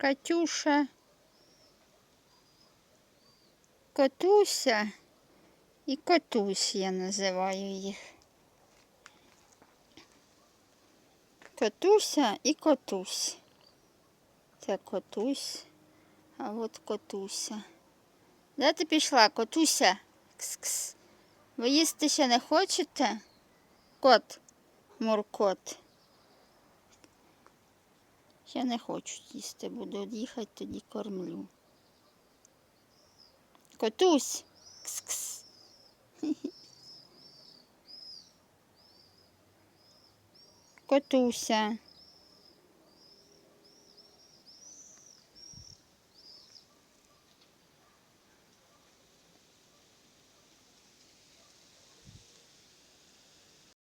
Катюша, Котуся і Котусь я називаю їх. Котуся і Котусь. Це Котусь, а от Котуся. Де ти пішла, Котуся? Кс-кс. Ви їсти ще не хочете? Кот, муркот. Ще не хочу їсти, буду їхати, тоді кормлю. Котусь. Кс-кс. Котуся.